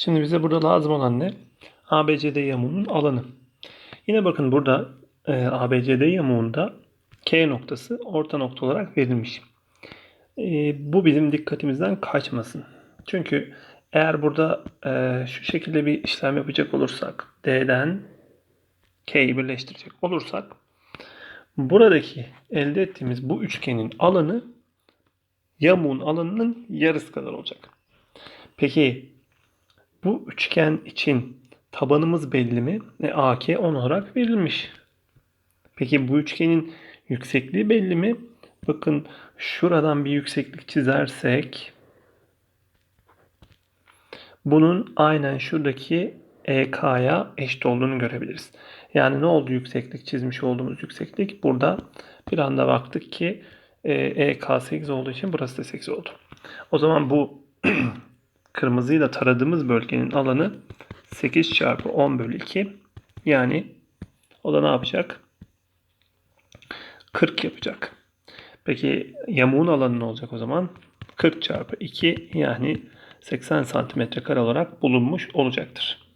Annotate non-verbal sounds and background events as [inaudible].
Şimdi bize burada lazım olan ne? ABCD yamuğunun alanı. Yine bakın burada e, ABCD yamuğunda K noktası orta nokta olarak verilmiş. E, bu bizim dikkatimizden kaçmasın. Çünkü eğer burada e, şu şekilde bir işlem yapacak olursak D'den K'yi birleştirecek olursak buradaki elde ettiğimiz bu üçgenin alanı yamuğun alanının yarısı kadar olacak. Peki bu üçgen için tabanımız belli mi? E, AK 10 olarak verilmiş. Peki bu üçgenin yüksekliği belli mi? Bakın şuradan bir yükseklik çizersek bunun aynen şuradaki EK'ya eşit olduğunu görebiliriz. Yani ne oldu yükseklik çizmiş olduğumuz yükseklik? Burada bir anda baktık ki e, EK 8 olduğu için burası da 8 oldu. O zaman bu [clears throat] kırmızıyla taradığımız bölgenin alanı 8 çarpı 10 bölü 2. Yani o da ne yapacak? 40 yapacak. Peki yamuğun alanı ne olacak o zaman? 40 çarpı 2 yani 80 santimetre kare olarak bulunmuş olacaktır.